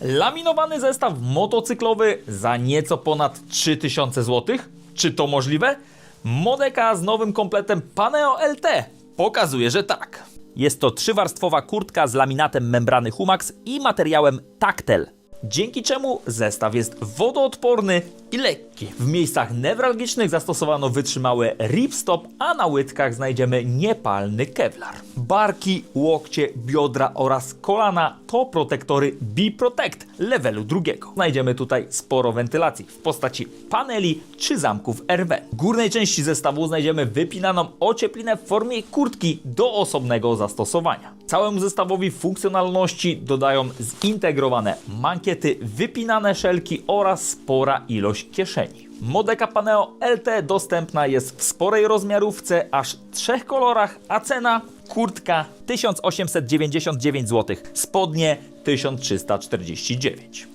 Laminowany zestaw motocyklowy za nieco ponad 3000 zł? Czy to możliwe? Modeka z nowym kompletem Paneo LT pokazuje, że tak. Jest to trzywarstwowa kurtka z laminatem membrany Humax i materiałem Tactel. Dzięki czemu zestaw jest wodoodporny i lekki. W miejscach newralgicznych zastosowano wytrzymały ripstop, a na łydkach znajdziemy niepalny kevlar. Barki, łokcie, biodra oraz kolana to protektory B-Protect levelu drugiego. Znajdziemy tutaj sporo wentylacji w postaci paneli czy zamków RW. W górnej części zestawu znajdziemy wypinaną ocieplinę w formie kurtki do osobnego zastosowania. Całemu zestawowi funkcjonalności dodają zintegrowane mankiety, wypinane szelki oraz spora ilość kieszeni. Modeka Paneo LT dostępna jest w sporej rozmiarówce, aż trzech kolorach, a cena kurtka 1899 zł, spodnie 1349.